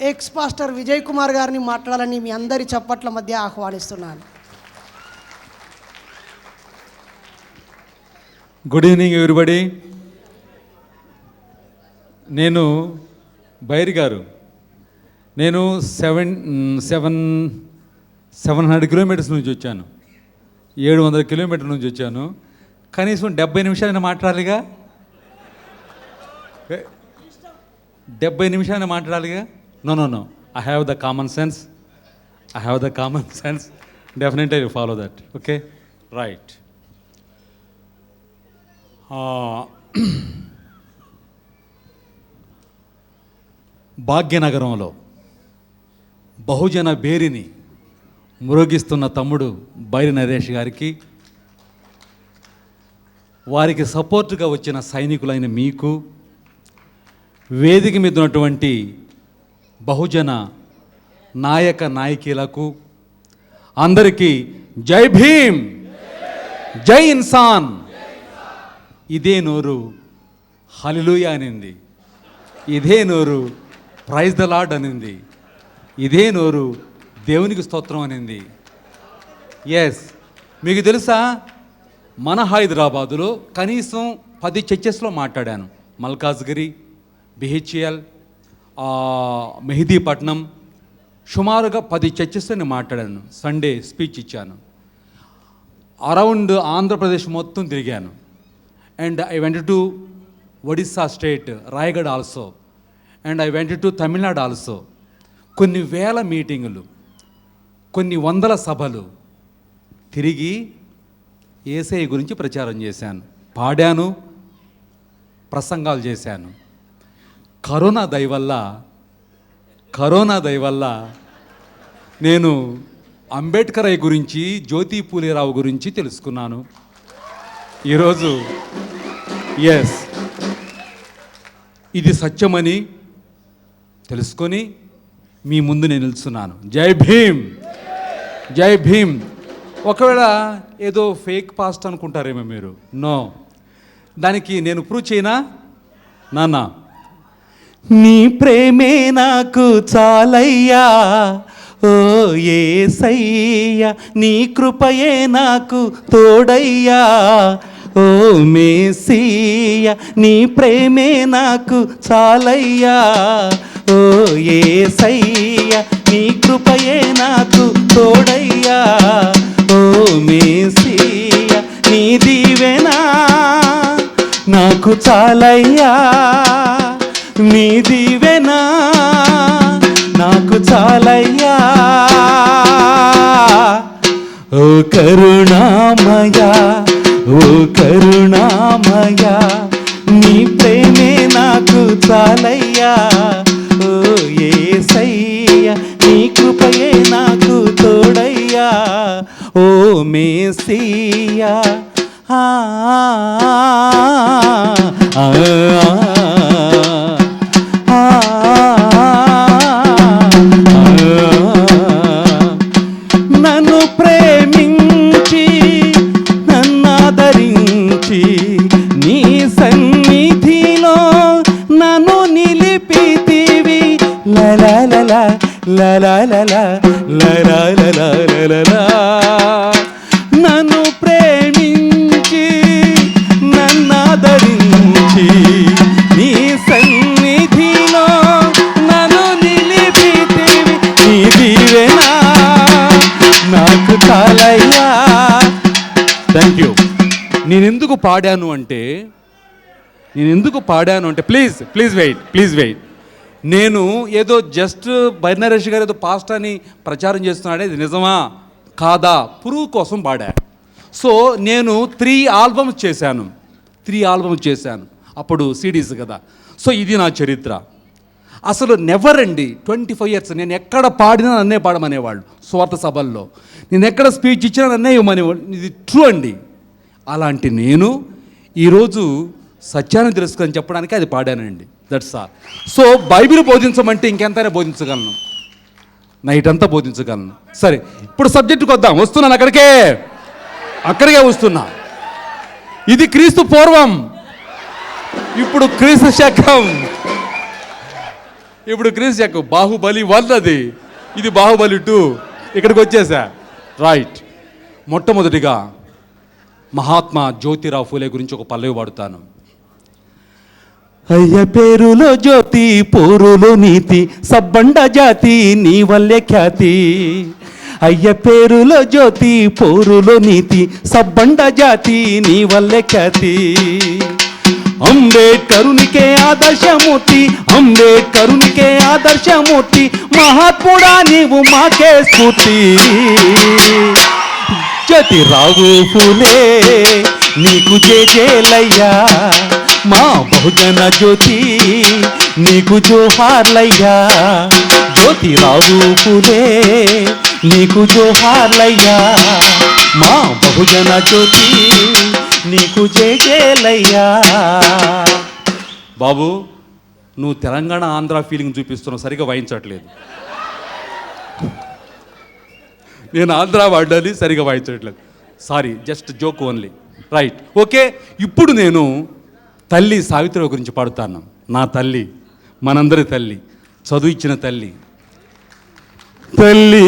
X pastor Vijay Kumar గారిని మాట్లాడాలని మీ అందరి చప్పట్ల మధ్య ఆహ్వానిస్తున్నాను. గుడ్ ఈవినింగ్ ఎవరిబడి నేను బైర్ గారు. నేను seven seven seven hundred kilometers నుంచి వచ్చాను. ఏడు వందల కిలోమీటర్ల నుంచి వచ్చాను. కనీసం డెబ్బై నిమిషాలైనా మాట్లాడాలిగా? డెబ్బై నిమిషాలైనా మాట్లాడాలిగా? No no no I have the common sense I have the common sense definitely you follow that okay right భాగ్యనగరంలో బహుజన బేరిని మురోగిస్తున్న తమ్ముడు బైరి నరేష్ గారికి వారికి సపోర్టుగా వచ్చిన సైనికులైన మీకు వేదిక మీద ఉన్నటువంటి బహుజన నాయక నాయకులకు అందరికీ జై భీమ్. జై ఇన్సాన్. ఇదే నోరు. హలిలుయ అనింది. ఇదే నోరు. ప్రైజ్ ద లాడ్ అనింది. ఇదే నోరు. దేవునికి స్తోత్రం అనింది. ఎస్ మీకు తెలుసా? మన హైదరాబాదులో కనీసం పది చర్చెస్లో మాట్లాడాను. మల్కాజ్గిరి బిహెచ్ఎల్ మెహదీపట్నం సుమారుగా పది చర్చెస్ నేను మాట్లాడాను. సండే స్పీచ్ ఇచ్చాను. అరౌండ్ ఆంధ్రప్రదేశ్ మొత్తం తిరిగాను. And I went to Odisha state Rayagada also and I went to Tamil Nadu also కొన్ని వేల మీటింగులు కొన్ని వందల సభలు తిరిగి ఏసఐ గురించి ప్రచారం చేశాను. పాడాను ప్రసంగాలు చేశాను. కరోనా దయవల్ల కరోనా దయవల్ల నేను అంబేద్కర్ అయ్య గురించి జ్యోతి పూలేరావు గురించి తెలుసుకున్నాను. ఈరోజు ఎస్ ఇది సత్యమని తెలుసుకొని మీ ముందు నేను నిలుస్తున్నాను. జై భీమ్! జై భీమ్! ఒకవేళ ఏదో ఫేక్ పాస్ట్ అనుకుంటారేమో మీరు. నో. దానికి నేను ప్రూవ్ చేయనా? నాన్న. నీ ప్రేమే నాకు చాలయ్యా. ఓ ఏసయ్యా నీ కృపయే నాకు తోడయ్యా. ఓ మేసయ్య నీ ప్రేమే నాకు చాలయ్యా. ఓ ఏసయ్య నీ కృపయే నాకు తోడయ్యా. ఓ మేసయ్య నీ దీవెనా నాకు చాలయ్యా. నీ దీవెనా? నాకు చాలయ్యా. ఓ కరుణామయ ఓ కరుణామయ నీ ప్రేమే నాకు చాలయ్యా. ఓ ఏసయ్య నీ కృపయే నాకు తోడయ్యా. ఓ మేసీ థ్యాంక్ యూ నేను ఎందుకు పాడాను అంటే నేను ఎందుకు పాడాను అంటే please please wait please wait నేను ఏదో జస్ట్ బైనరేష్ గారు ఏదో పాస్ట్ అని ప్రచారం చేస్తున్నాడే ఇది నిజమా? కాదా? పురుగు కోసం పాడా. సో నేను త్రీ ఆల్బమ్స్ చేశాను. త్రీ ఆల్బమ్స్ చేశాను. అప్పుడు సిడీస్ కదా. సో ఇది నా చరిత్ర. అసలు నెవర్ అండి ట్వంటీ ఫైవ్ ఇయర్స్ నేను ఎక్కడ పాడినా నన్నే పాడమనేవాళ్ళు స్వార్థ సభల్లో. నేను ఎక్కడ స్పీచ్ ఇచ్చినా నన్నే ఇవ్వమనేవాళ్ళు. ఇది ట్రూ అండి. అలాంటి నేను ఈరోజు సత్యాన్ని తెలుసుకొని చెప్పడానికి అది పాడానండి. దట్స్ ఆల్ సో బైబిల్ బోధించమంటే ఇంకెంతైనా బోధించగలను. నైట్ అంతా బోధించగలను. సరే ఇప్పుడు సబ్జెక్టుకి వద్దాం. వస్తున్నాను అక్కడికే. అక్కడికే వస్తున్నా. ఇది క్రీస్తు పూర్వం. ఇప్పుడు క్రీస్తు శకం. ఇప్పుడు క్రిస్ చెక్ బాహుబలి వన్ అది ఇది బాహుబలి టూ. ఇక్కడికి వచ్చేసా. రైట్. మొట్టమొదటిగా మహాత్మా జ్యోతిరావు ఫూలే గురించి ఒక పల్లవి పాడుతాను అయ్య పేరులో జ్యోతి పోరులో నీతి సబ్బండ జాతి నీ వల్లే ఖ్యాతి. అయ్య పేరులో జ్యోతి పోరులో నీతి సబ్బండ జాతి నీ వల్లే ఖ్యాతి. అంబేడ్కరునికే ఆదర్శమూర్తి అంబేడ్కరునికే ఆదర్శమూర్తి మహాత్ముడా నీవు మాకే స్ఫూర్తి జతి రావు ఫులే నీకు జేజేలయ్యా మా బహుజన జ్యోతి నీకు జోహార్లయ్యా. జ్యోతి రావు ఫులే నీకు జోహార్లయ్యా మా బహుజన జ్యోతి నీకు జేజేలయ్యా బాబు నువ్వు తెలంగాణ ఆంధ్ర ఫీలింగ్ చూపిస్తున్నావు సరిగా వాయించట్లేదు. నేను ఆంధ్ర వాడాలి సరిగా వాయించట్లేదు. Sorry just joke only right okay ఇప్పుడు నేను తల్లి సావిత్రి గురించి పాడుతాను. నా తల్లి మనందరి తల్లి చదువు ఇచ్చిన తల్లి. తల్లి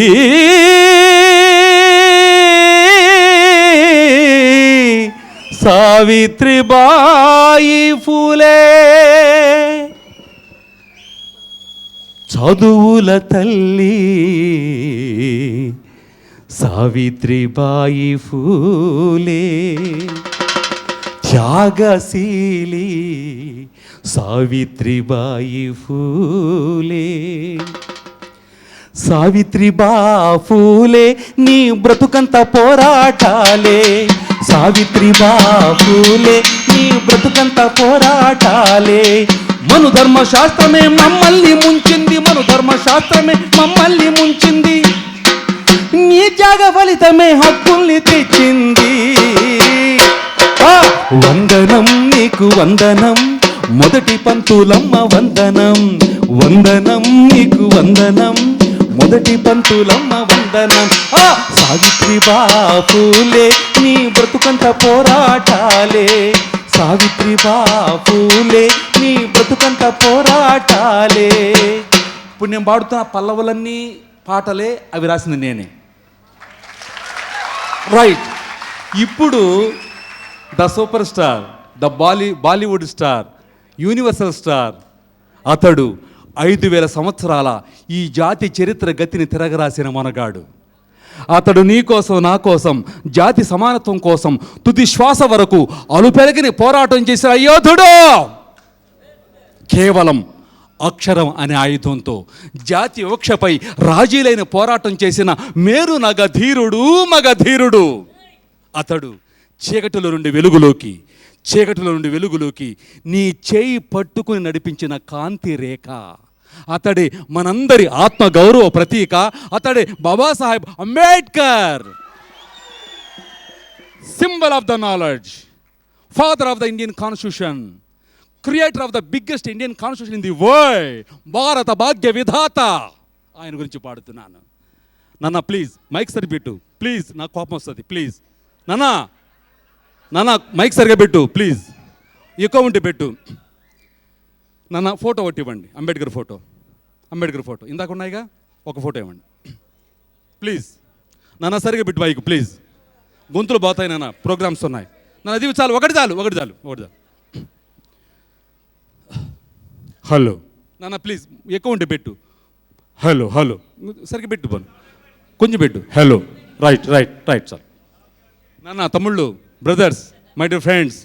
సావిత్రిబాయి ఫూలే. చదువుల తల్లి సావిత్రిబాయి ఫూలే. త్యాగశీలి సావిత్రిబాయి ఫూలే. సావిత్రిబా ఫూలే నీ బ్రతుకంత పోరాటాలే. సావిత్రిబా ఫూలే నీ బ్రతుకంత పోరాటాలే. మను ధర్మశాస్త్రమే మమ్మల్ని ముంచింది మను ధర్మశాస్త్రమే మమ్మల్ని ముంచింది. నీ త్యాగ ఫలితమే హక్కుల్ని తెచ్చింది. వందనం నీకు వందనం మొదటి పంతులమ్మ వందనం. వందనం నీకు వందనం. మొదటి పంతులమ్మ వందనం. ఆ సావిత్రి బాపులే నీ బ్రతుకంత పోరాటాలే. సావిత్రి బాపులే నీ బ్రతుకంత పోరాటాలే. ఇప్పుడు నేను పాడుతున్న పల్లవులన్నీ పాటలే అవి రాసింది నేనే. రైట్ ఇప్పుడు the super star the bolly Bollywood star universal star అతడు ఐదు వేల సంవత్సరాల ఈ జాతి చరిత్ర గతిని తిరగరాసిన మనగాడు. అతడు నీ కోసం నా కోసం జాతి సమానత్వం కోసం తుది శ్వాస వరకు అలుపెరగిని పోరాటం చేసిన యోధుడు కేవలం అక్షరం అనే ఆయుధంతో జాతి వివక్షపై రాజీలైన పోరాటం చేసిన మేరు నగధీరుడు మగధీరుడు. అతడు చీకటిలో నుండి వెలుగులోకి చీకటిలో నుండి వెలుగులోకి నీ చేయి పట్టుకుని నడిపించిన కాంతి రేఖ. అతడి మనందరి ఆత్మ గౌరవ ప్రతీక అతడి Babasaheb Ambedkar. Symbol of the knowledge father of the Indian constitution creator of the biggest Indian constitution in the world భారత భాగ్య విధాత ఆయన గురించి పాడుతున్నాను. నాన్న ప్లీజ్ మైక్ సరి పెట్టు. ప్లీజ్ నాకు కోపం వస్తుంది. ప్లీజ్ నాన్న నాన్న మైక్ సరిగా పెట్టు. ప్లీజ్ ఎక్కువ ఉంటే పెట్టు. నాన్న ఫోటో ఒకటి ఇవ్వండి అంబేద్కర్ ఫోటో అంబేద్కర్ ఫోటో. ఇందాక ఉన్నాయిగా? ఒక ఫోటో ఇవ్వండి. ప్లీజ్ నాన్న సరిగా పెట్టు బైక్ ప్లీజ్ గొంతులు పోతాయి నాన్న ప్రోగ్రామ్స్ ఉన్నాయి. నాన్న అది చాలు ఒకటి చాలు ఒకటి చాలు ఒకటి చాలు. హలో నాన్న ప్లీజ్ ఎక్కువ ఉంటే పెట్టు. హలో హలో సరిగ్గా పెట్టు పోను. కొంచెం పెట్టు. Hello right right right sir నాన్న తమ్ముళ్ళు బ్రదర్స్ మై డియర్ ఫ్రెండ్స్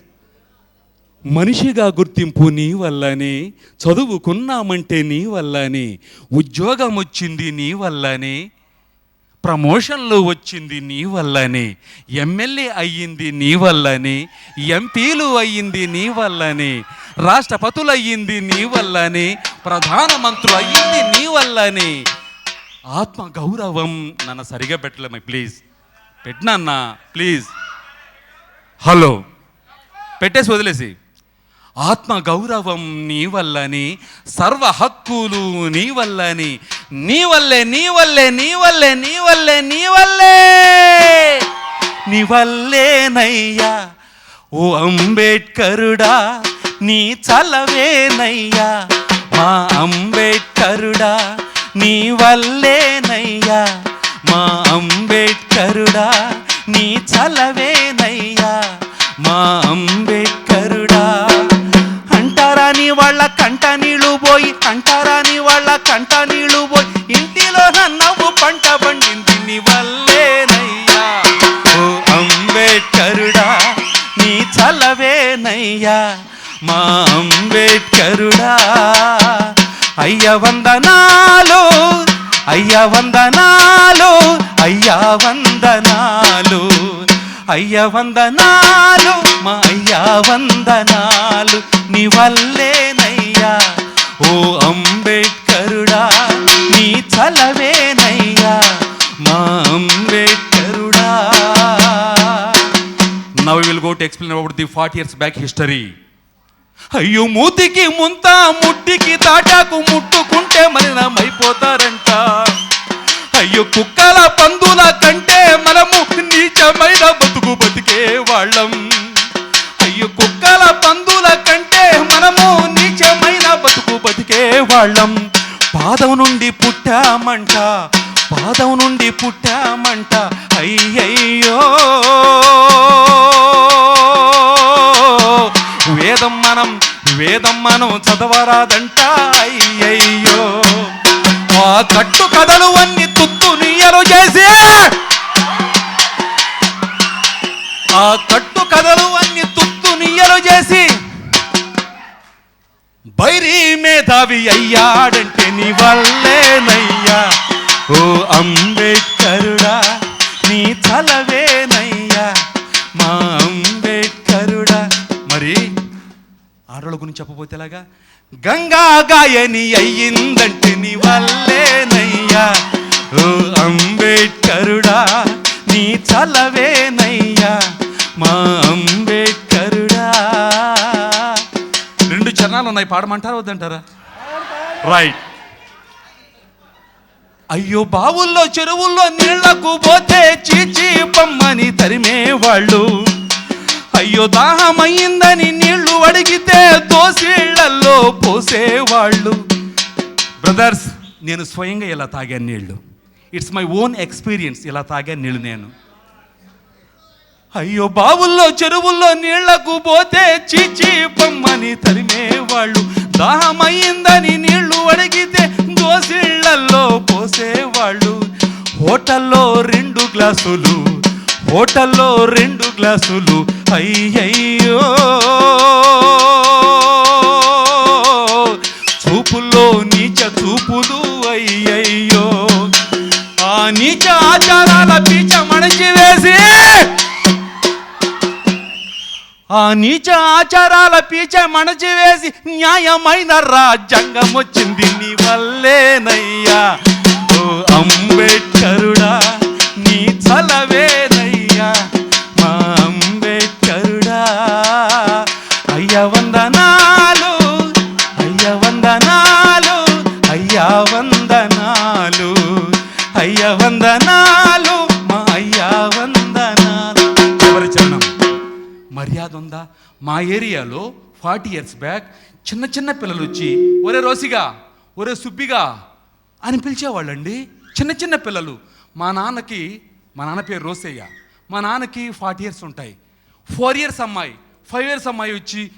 మనిషిగా గుర్తింపు నీ వల్లనే చదువుకున్నామంటే నీ వల్లనే ఉద్యోగం వచ్చింది నీ వల్లనే ప్రమోషన్లు వచ్చింది నీ వల్లనే ఎమ్మెల్యే అయ్యింది నీ వల్లనే ఎంపీలు అయ్యింది నీ వల్లనే రాష్ట్రపతులు అయ్యింది నీ వల్లనే ప్రధానమంత్రులు అయ్యింది నీ వల్లనే. ఆత్మ గౌరవం నన్ను సరిగా పెట్టలేమ ప్లీజ్. పెట్టినా ప్లీజ్. హలో. పెట్టేసి వదిలేసి. ఆత్మ గౌరవం నీ వల్లని సర్వ హక్కులు నీ వల్లని నీ వల్లే నీ వల్లే నీ వల్లే నీ వల్లే నీ వల్లే! నీ వల్లేనయ్యా ఓ అంబేడ్కరుడా నీ చలవేనయ్యా మా అంబేడ్కరుడా నీ వల్లేనయ్యా మా అంబేడ్కరుడా నీ చలవేనయ్యా మా అంబేడ్కరుడా కంట నీళ్ళు పోయి అంటారాని వాళ్ళ కంట నీళ్ళు పోయి ఇంటిలో నవ్వు పంట పండింది నీ వల్లేనయ్యా. ఓ అంబేడ్కరుడా నీ చలవేనయ్యా మా అంబేడ్కరుడా అయ్య వందనాలు అయ్య వందనాలు అయ్యా వందనాలు అయ్య వందనాలు మా అయ్యా వందనాలు నీ వల్లే వల్లేనయ్యా ఓ అంబేడ్కరుడా నీ చలవేనయ్యా. మా అంబేడ్కరుడా. Now will go to explain about the forty years back history అయ్యో మూతికి ముంత ముట్టికి తాటాకు ముట్టుకుంటే మలినమైపోతారంట. అయ్యో కుక్కల పందుల కంటే మనము నీచమైన బతుకు బతికే వాళ్ళం. అయ్యో కుక్కల పందుల కంటే మనము బతికే వాళ్ళం. పాదం నుండి పుట్టామంట పాదం నుండి పుట్టామంట. అయ్యయ్యో. వేదం మనం వేదం మనం చదవరాదంట. అయ్యయ్యో. ఆ కట్టు కథలు అన్ని కవి అయ్యాడంటే నీ వల్లేనయ్యా. ఓ అంబేడ్కరుడా నీ తలవేనయ్యా. మా అంబేడ్కరుడా మరి ఆడవాళ్ళ గురించి చెప్పబోతే ఎలాగా? గంగా గాయని అయ్యిందంటే నీ వల్లేనయ్యా. ఓ అంబేడ్కరుడా నీ చలవేనయ్యా మా అంబేడ్కరుడా రెండు చరణాలు ఉన్నాయి పాడమంటారా వద్దంటారా? రైట్ అయ్యో బావుల్లో చెరువుల్లో నీళ్ళకు పోతే చీచి పమ్మని తరిమేవాళ్ళు. అయ్యో దాహమైందని నీళ్ళు అడిగితే దోసిళ్ళల్లో పోసేవాళ్ళు. బ్రదర్స్ నేను స్వయంగా ఇలా తాగాను నీళ్ళు. ఇట్స్ మై ఓన్ ఎక్స్పీరియన్స్ ఇలా తాగాను నీళ్ళు నేను. అయ్యో బావుల్లో చెరువుల్లో నీళ్ళకు పోతే చీచి పమ్మని తరిమేవాళ్ళు. దాహమైందని నీళ్ళు అడిగితే దోసిళ్ళల్లో పోసేవాళ్ళు. హోటల్లో రెండు గ్లాసులు హోటల్లో రెండు గ్లాసులు. అయ్యయ్యో. నీచ ఆచారాల పీచ మణచివేసి న్యాయమైన రాజ్యాంగం వచ్చింది నీ వల్లేనయ్యా. ఓ అంబేడ్కరుడా నీ చలవే మర్యాద ఉందా? మా ఏరియాలో ఫార్టీ ఇయర్స్ బ్యాక్ చిన్న చిన్న పిల్లలు వచ్చి ఒరే రోసిగా ఒరే సుబ్బిగా అని పిలిచేవాళ్ళండి. చిన్న చిన్న పిల్లలు. మా నాన్నకి మా నాన్న పేరు రోసయ్య. మా నాన్నకి ఫార్టీ ఇయర్స్ ఉంటాయి. ఫోర్ ఇయర్స్ అమ్మాయి ఫైవ్ ఇయర్స్ అమ్మాయి వచ్చి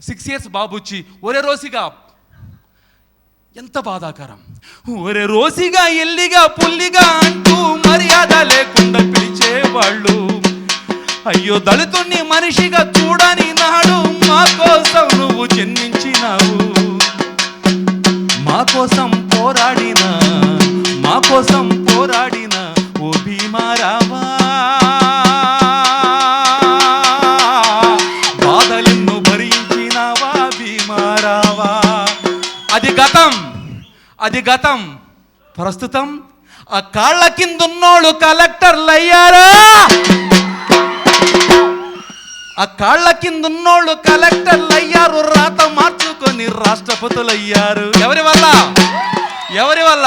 సిక్స్ ఇయర్స్ బాబు వచ్చి ఒరే రోసిగా ఎంత బాధాకరం. ఒరే రోసిగా ఎల్లిగా పుల్లిగా అంటూ మర్యాద లేకుండా పిలిచేవాళ్ళు. అయ్యో దళితుణ్ణి మనిషిగా చూడని నాడు మా కోసం నువ్వు జన్మించినావు. మా కోసం పోరాడిన మా కోసం పోరాడిన ఓ భీమారావా బాధలను భరించినావా భీమారావా. అది గతం అది గతం. ప్రస్తుతం ఆ కాళ్ళ కిందున్నోళ్ళు కలెక్టర్లు అయ్యారా ఆ కాళ్ళ కింద ఉన్నోళ్ళు కలెక్టర్లు అయ్యారు రాత మార్చుకొని రాష్ట్రపతులు అయ్యారు ఎవరి వల్ల? ఎవరి వల్ల?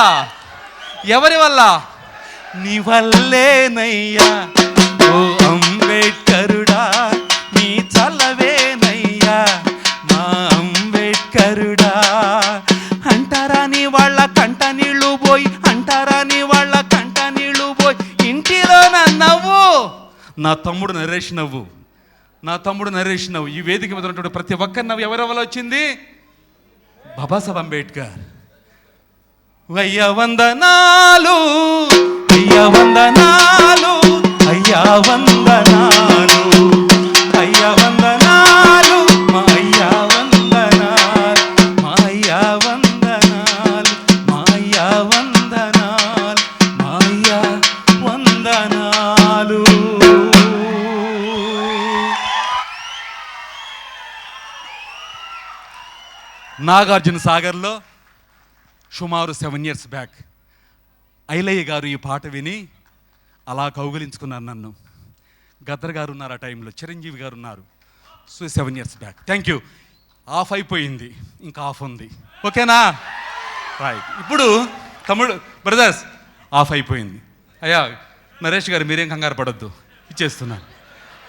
ఎవరి వల్ల? నీ వల్లేనయ్యా ఓ అంబేడ్కరుడా నీ చల్లవేనయ్యా మా అంబేడ్కరుడా. అంటారా నీ వాళ్ళ కంట నీళ్ళు పోయి అంటారా నీ వాళ్ళ కంట నీళ్ళు పోయి ఇంటిలో నవ్వు. నా తమ్ముడు నరేష్ నవ్వు. నా తమ్ముడు నరేష్ నవ్వు. ఈ వేదిక మీద ఉన్నటువంటి ప్రతి ఒక్కరి నవ్వు ఎవరెవరు వచ్చింది? బాబాసాహెబ్ అంబేద్కర్. అయ్య వందనాలు అయ్య వందనాలు అయ్యా వందనాలు. నాగార్జున సాగర్లో సుమారు సెవెన్ ఇయర్స్ బ్యాక్. ఐలయ్య గారు ఈ పాట విని అలా కౌగులించుకున్నారు నన్ను. గద్దర్ గారు ఉన్నారు ఆ టైంలో చిరంజీవి గారు ఉన్నారు. So seven years back. Thank you off అయిపోయింది ఇంకా ఆఫ్ ఉంది. ఓకేనా? రైట్ ఇప్పుడు తమ్ముడు బ్రదర్స్ ఆఫ్ అయిపోయింది. అయ్యా నరేష్ గారు మీరేం కంగారు పడొద్దు. ఇచ్చేస్తున్నాను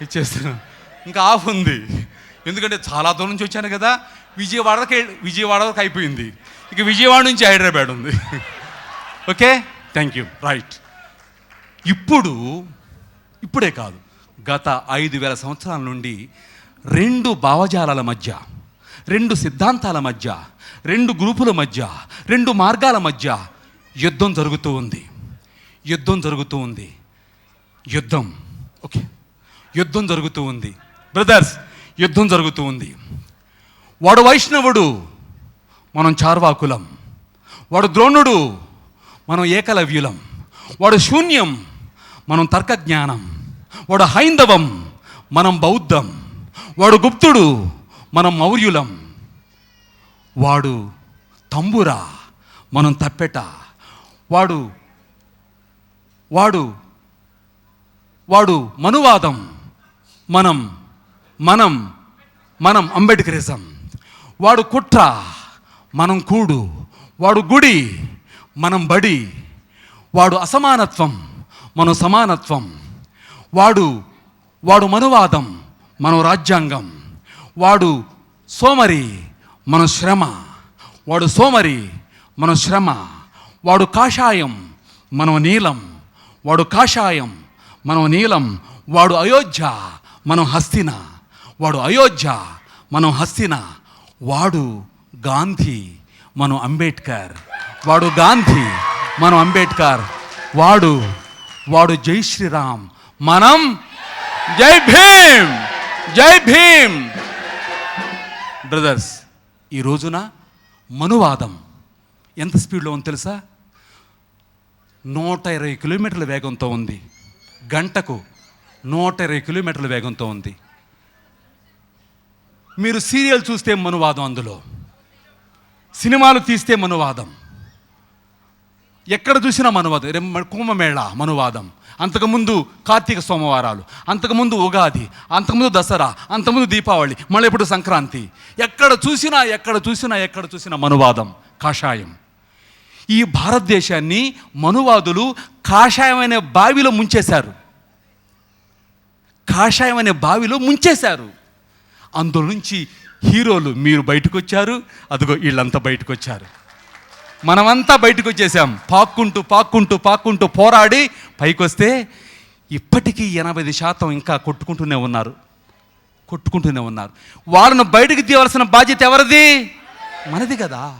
ఇచ్చేస్తున్నాను ఇంకా ఆఫ్ ఉంది. ఎందుకంటే చాలా దూరం నుంచి వచ్చాను కదా విజయవాడకి విజయవాడ వరకు అయిపోయింది. ఇక విజయవాడ నుంచి హైదరాబాద్ ఉంది. ఓకే? థ్యాంక్ యూ రైట్ ఇప్పుడు ఇప్పుడే కాదు. గత ఐదు వేల సంవత్సరాల నుండి రెండు భావజాలాల మధ్య రెండు సిద్ధాంతాల మధ్య రెండు గ్రూపుల మధ్య రెండు మార్గాల మధ్య యుద్ధం జరుగుతూ ఉంది. యుద్ధం జరుగుతూ ఉంది. యుద్ధం. ఓకే? యుద్ధం జరుగుతూ ఉంది. బ్రదర్స్ యుద్ధం జరుగుతూ ఉంది. వాడు వైష్ణవుడు మనం చార్వాకులం. వాడు ద్రోణుడు మనం ఏకలవ్యులం. వాడు శూన్యం మనం తర్కజ్ఞానం. వాడు హైందవం మనం బౌద్ధం. వాడు గుప్తుడు మనం మౌర్యులం. వాడు తంబురా మనం తప్పెట. వాడు వాడు వాడు మనువాదం మనం మనం మనం అంబేద్కరిజం. వాడు కుట్ర మనం కూడు. వాడు గుడి మనం బడి. వాడు అసమానత్వం మనం సమానత్వం. వాడు వాడు మనువాదం మనం రాజ్యాంగం. వాడు సోమరి మన శ్రమ. వాడు సోమరి మన శ్రమ. వాడు కాషాయం మనం నీలం. వాడు కాషాయం మనం నీలం. వాడు అయోధ్య మనం హస్తిన. వాడు అయోధ్య మనం హస్తినా. వాడు గాంధీ మనం అంబేద్కర్ వాడు గాంధీ మనం అంబేద్కర్ వాడు వాడు జై శ్రీరామ్. మనం జై భీమ్! జై భీమ్! బ్రదర్స్ ఈ రోజున మనువాదం ఎంత స్పీడ్లో ఉంది తెలుసా? నూట ఇరవై కిలోమీటర్ల వేగంతో ఉంది. గంటకు నూట ఇరవై కిలోమీటర్ల వేగంతో ఉంది. మీరు సీరియల్ చూస్తే మనువాదం అందులో. సినిమాలు తీస్తే మనువాదం. ఎక్కడ చూసినా మనువాదం. కుంభమేళ మనువాదం. అంతకుముందు కార్తీక సోమవారాలు అంతకుముందు ఉగాది అంతకుముందు దసరా అంతకుముందు దీపావళి మళ్ళీ ఇప్పుడు సంక్రాంతి. ఎక్కడ చూసినా ఎక్కడ చూసినా ఎక్కడ చూసినా మనువాదం కాషాయం. ఈ భారతదేశాన్ని మనువాదులు కాషాయం అనే బావిలో ముంచేశారు. కాషాయం అనే బావిలో ముంచేశారు. అందులో నుంచి హీరోలు మీరు బయటకు వచ్చారు అదిగో వీళ్ళంతా బయటకు వచ్చారు మనమంతా బయటకు వచ్చేసాం పాక్కుంటూ పాక్కుంటూ పాక్కుంటూ పోరాడి పైకి వస్తే ఇప్పటికీ ఎనభై శాతం ఇంకా కొట్టుకుంటూనే ఉన్నారు. కొట్టుకుంటూనే ఉన్నారు. వాళ్ళను బయటకు తీయవలసిన బాధ్యత ఎవరిది? మనది కదా.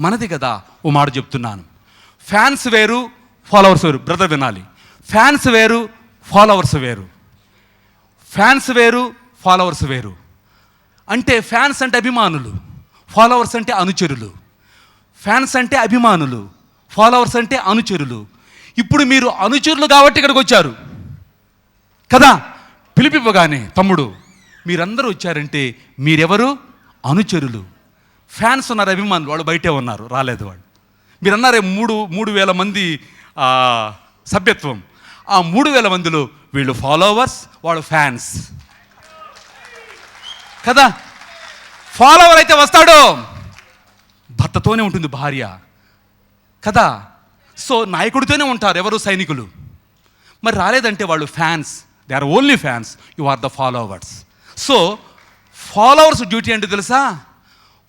మనది కదా. ఓ మాట చెప్తున్నాను. ఫ్యాన్స్ వేరు ఫాలోవర్స్ వేరు. బ్రదర్ వినాలి. ఫ్యాన్స్ వేరు ఫాలోవర్స్ వేరు. ఫ్యాన్స్ వేరు ఫాలోవర్స్ వేరు. అంటే ఫ్యాన్స్ అంటే అభిమానులు ఫాలోవర్స్ అంటే అనుచరులు. ఫ్యాన్స్ అంటే అభిమానులు ఫాలోవర్స్ అంటే అనుచరులు. ఇప్పుడు మీరు అనుచరులు కాబట్టి ఇక్కడికి వచ్చారు. కదా? పిలిపివ్వగానే తమ్ముడు మీరందరూ వచ్చారంటే మీరెవరు? అనుచరులు. ఫ్యాన్స్ ఉన్నారు అభిమానులు. వాళ్ళు బయటే ఉన్నారు రాలేదు వాళ్ళు. మీరు అన్నారే మూడు మూడు వేల మంది సభ్యత్వం. ఆ మూడు వేల మందిలో వీళ్ళు ఫాలోవర్స్ వాళ్ళు ఫ్యాన్స్. కదా? ఫాలోవర్ అయితే వస్తాడు. భర్తతోనే ఉంటుంది భార్య. కదా? సో నాయకుడితోనే ఉంటారు ఎవరు? సైనికులు. మరి రాలేదంటే వాళ్ళు fans. They are only fans you are the followers so followers duty అంటే తెలుసా?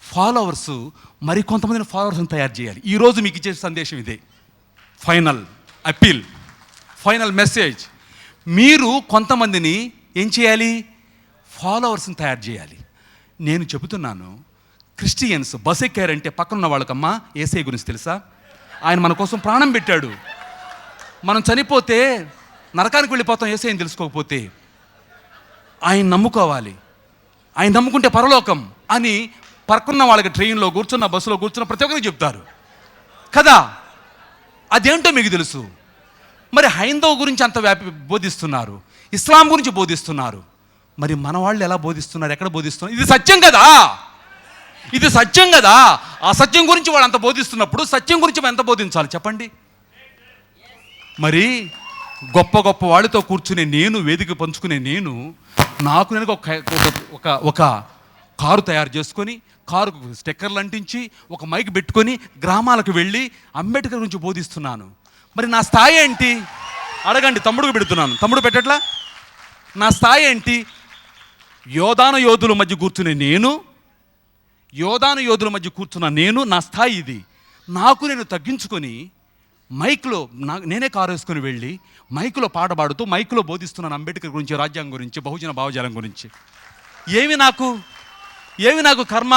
ఫాలోవర్స్ మరి కొంతమందిని ఫాలోవర్స్ని తయారు చేయాలి. ఈరోజు మీకు ఇచ్చే సందేశం ఇదే. ఫైనల్ అపీల్ ఫైనల్ మెసేజ్ మీరు కొంతమందిని ఏం చేయాలి? ఫాలోవర్స్ని తయారు చేయాలి. నేను చెబుతున్నాను క్రిస్టియన్స్ బస్ ఎక్కారంటే పక్కన ఉన్న వాళ్ళకమ్మా ఏసై గురించి తెలుసా? ఆయన మన కోసం ప్రాణం పెట్టాడు. మనం చనిపోతే నరకానికి వెళ్ళిపోతాం ఏసై అని తెలుసుకోకపోతే. ఆయన నమ్ముకోవాలి. ఆయన నమ్ముకుంటే పరలోకం అని పక్కన్న వాళ్ళకి ట్రైన్లో కూర్చున్న బస్సులో కూర్చున్న ప్రతి ఒక్కరికి చెప్తారు. కదా? అదేంటో మీకు తెలుసు. మరి హైందవ గురించి అంత వ్యాపి బోధిస్తున్నారు. ఇస్లాం గురించి బోధిస్తున్నారు. మరి మన వాళ్ళు ఎలా బోధిస్తున్నారు? ఎక్కడ బోధిస్తున్నారు? ఇది సత్యం కదా? ఇది సత్యం కదా? ఆ సత్యం గురించి వాళ్ళు అంత బోధిస్తున్నప్పుడు సత్యం గురించి మనం ఎంత బోధించాలి? చెప్పండి. మరి గొప్ప గొప్ప వాళ్ళతో కూర్చునే నేను వేదిక పంచుకునే నేను నాకు నేను ఒక ఒక- ఒక కారు తయారు చేసుకొని కారుకు స్టెక్కర్లు అంటించి ఒక మైక్ పెట్టుకొని గ్రామాలకు వెళ్ళి అంబేద్కర్ గురించి బోధిస్తున్నాను. మరి నా స్థాయి ఏంటి? అడగండి తమ్ముడికి పెడుతున్నాను. తమ్ముడు పెట్టట్లా? నా స్థాయి ఏంటి? యోధాన యోధుల మధ్య కూర్చునే నేను యోధాను యోధుల మధ్య కూర్చున్న నేను నా స్థాయి ఇది. నాకు నేను తగ్గించుకొని మైక్లో నా నేనే కారు వేసుకొని వెళ్ళి మైక్లో పాట పాడుతూ మైక్లో బోధిస్తున్నాను అంబేద్కర్ గురించి రాజ్యాంగం గురించి బహుజన భావజాలం గురించి. ఏమి నాకు? ఏమి నాకు కర్మ?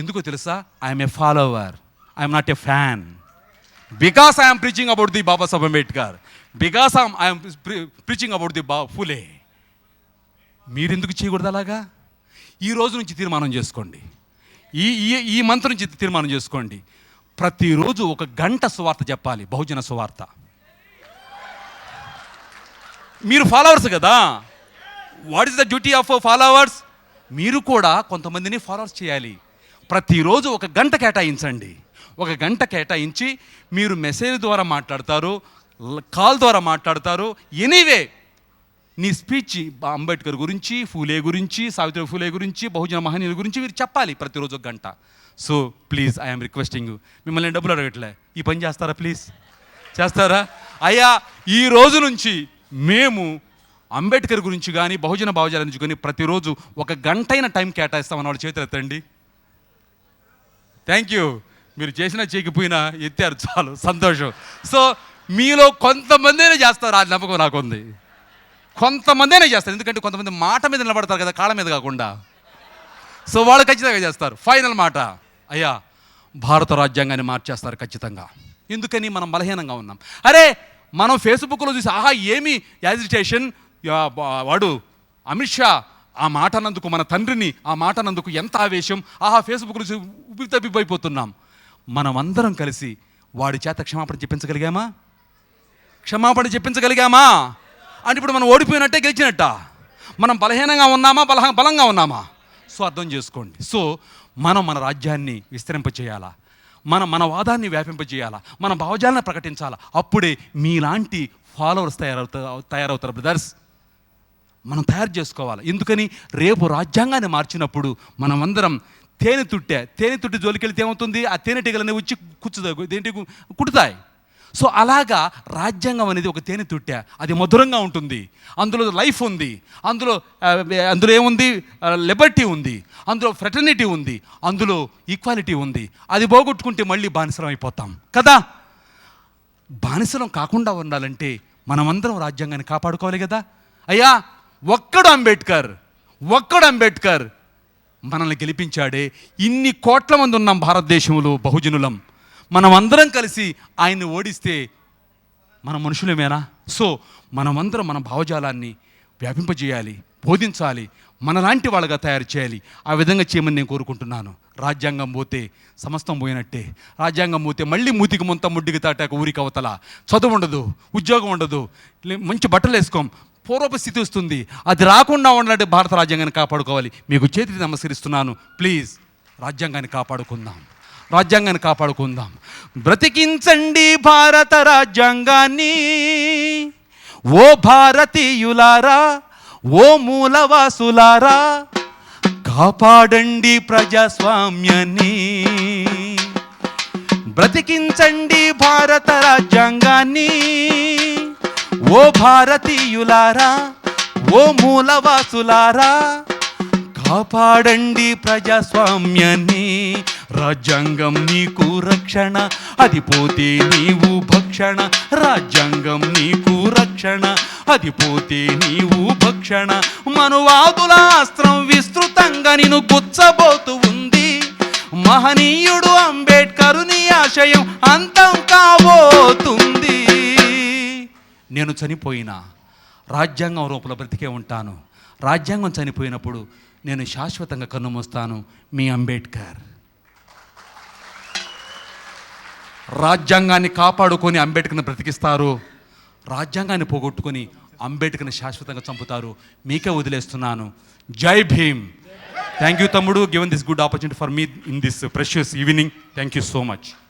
ఎందుకో తెలుసా? I'm a follower I'm not a fan because I'm preaching about the Babasaheb Ambedkar because I'm preaching about the బా ఫులే మీరెందుకు చేయకూడదు అలాగా? ఈ రోజు నుంచి తీర్మానం చేసుకోండి. ఈ ఈ ఈ మంత్ నుంచి తీర్మానం చేసుకోండి. ప్రతిరోజు ఒక గంట సువార్త చెప్పాలి బహుజన సువార్త. మీరు ఫాలోవర్స్ కదా? What is the duty of followers మీరు కూడా కొంతమందిని ఫాలోవర్స్ చేయాలి. ప్రతిరోజు ఒక గంట కేటాయించండి. ఒక గంట కేటాయించి మీరు మెసేజ్ ద్వారా మాట్లాడతారు కాల్ ద్వారా మాట్లాడతారు. ఎనీవే నీ స్పీచ్ అంబేద్కర్ గురించి ఫూలే గురించి సావిత్రి ఫూలే గురించి బహుజన మహనీయుల గురించి మీరు చెప్పాలి ప్రతిరోజు ఒక గంట. సో ప్లీజ్ ఐఎమ్ రిక్వెస్టింగ్ మిమ్మల్ని డబ్బులు అడగట్లే. ఈ పని చేస్తారా ప్లీజ్ చేస్తారా? అయ్యా ఈ రోజు నుంచి మేము అంబేద్కర్ గురించి కానీ బహుజన భావజాల గురించి కానీ ప్రతిరోజు ఒక గంటైన టైం కేటాయిస్తామని వాళ్ళు చేతులు ఎత్తండి. థ్యాంక్ యూ మీరు చేసినా చేయకపోయినా ఎత్తారు చాలు. సంతోషం. సో మీలో కొంతమందినే చేస్తారు. ఆ నమ్మకం నాకుంది. కొంతమందినే చేస్తారు. ఎందుకంటే కొంతమంది మాట మీద నిలబడతారు కదా కాళ్ళ మీద కాకుండా. సో వాళ్ళు ఖచ్చితంగా చేస్తారు. ఫైనల్ మాట. అయ్యా భారత రాజ్యాంగాన్ని మార్చేస్తారు ఖచ్చితంగా. ఎందుకని మనం బలహీనంగా ఉన్నాం. అరే మనం ఫేస్బుక్లో చూసి ఆహా ఏమి యాజిటేషన్ వాడు అమిత్ షా ఆ మాట అన్నందుకు మన తండ్రిని ఆ మాట అన్నందుకు ఎంత ఆవేశం? ఆహా ఫేస్బుక్లో చూసి ఉబ్బి మనం అందరం కలిసి వాడి చేత క్షమాపణ చెప్పించగలిగామా? క్షమాపణ చెప్పించగలిగామా? అంటే ఇప్పుడు మనం ఓడిపోయినట్టే గెలిచినట్ట. మనం బలహీనంగా ఉన్నామా బలహ బలంగా ఉన్నామా? సో అర్థం చేసుకోండి. సో మనం మన రాజ్యాన్ని విస్తరింపచేయాలా? మన మన వాదాన్ని వ్యాపింపజేయాలా మన భావజాలను ప్రకటించాలా? అప్పుడే మీలాంటి ఫాలోవర్స్ తయారవుతారు తయారవుతారు బ్రదర్స్. మనం తయారు చేసుకోవాలి. ఎందుకని? రేపు రాజ్యాంగాన్ని మార్చినప్పుడు మనమందరం తేనె తుట్టే తేనె తుట్టి జోలికెళ్తే ఏమవుతుంది? ఆ తేనెటీగలనే వచ్చి కుచ్చుతాయి. దేంటి కుట్టుతాయి సో అలాగా రాజ్యాంగం అనేది ఒక తేనె తుట్ట. అది మధురంగా ఉంటుంది. అందులో లైఫ్ ఉంది. అందులో అందులో ఏముంది? లిబర్టీ ఉంది. అందులో ఫ్రెటర్నిటీ ఉంది. అందులో ఈక్వాలిటీ ఉంది. అది పోగొట్టుకుంటే మళ్ళీ బానిసలం అయిపోతాం. కదా? బానిసలం కాకుండా ఉండాలంటే మనమందరం రాజ్యాంగాన్ని కాపాడుకోవాలి కదా? అయ్యా ఒక్కడు అంబేద్కర్ ఒక్కడు అంబేద్కర్ మనల్ని గెలిపించాడే. ఇన్ని కోట్ల మంది ఉన్నాం భారతదేశంలో బహుజనులం. మనం అందరం కలిసి ఆయన్ని ఓడిస్తే మన మనుషులమేనా? సో మనమందరం మన భావజాలాన్ని వ్యాపింపజేయాలి బోధించాలి మనలాంటి వాళ్ళగా తయారు చేయాలి. ఆ విధంగా చేయమని నేను కోరుకుంటున్నాను. రాజ్యాంగం పోతే సమస్తం పోయినట్టే. రాజ్యాంగం పోతే మళ్ళీ మూతికి ముంత ముడ్డికి తాటాక ఊరికి అవతల. చదువు ఉండదు ఉద్యోగం ఉండదు. మంచి బట్టలు వేసుకోం. పూర్వపు స్థితి వస్తుంది. అది రాకుండా ఉండాలంటే భారత రాజ్యాంగాన్ని కాపాడుకోవాలి. మీకు చేతికి నమస్కరిస్తున్నాను. ప్లీజ్ రాజ్యాంగాన్ని కాపాడుకుందాం. రాజ్యాంగాన్ని కాపాడుకుందాం. బ్రతికించండి భారత రాజ్యాంగాన్ని. ఓ భారతీయులారా ఓ మూలవాసులారా కాపాడండి ప్రజాస్వామ్యాన్ని. బ్రతికించండి భారత రాజ్యాంగాన్ని. ఓ భారతీయులారా ఓ మూలవాసులారా కాపాడండి ప్రజాస్వామ్యాన్ని. రాజ్యాంగం నీకు రక్షణ అది పోతే నీవు భక్షణ. రాజ్యాంగం నీకు రక్షణ అది పోతే నీవు భక్షణ. మనువాదుల అస్త్రం విస్తృతంగా నిన్ను గుచ్చబోతు ఉంది. మహనీయుడు అంబేడ్కరుని ఆశయం అంతం కాబోతుంది. నేను చనిపోయినా రాజ్యాంగం రూపంలో బ్రతికే ఉంటాను. రాజ్యాంగం చనిపోయినప్పుడు నేను శాశ్వతంగా కన్నుమూస్తాను మీ అంబేద్కర్ రాజ్యాంగాన్ని కాపాడుకొని అంబేద్కర్ని బ్రతికిస్తారు. రాజ్యాంగాన్ని పోగొట్టుకొని అంబేద్కర్ని శాశ్వతంగా చంపుతారు. మీకే వదిలేస్తున్నాను. జై భీమ్. థ్యాంక్ యూ తమ్ముడు. Given this good opportunity for me in this precious evening thank you so much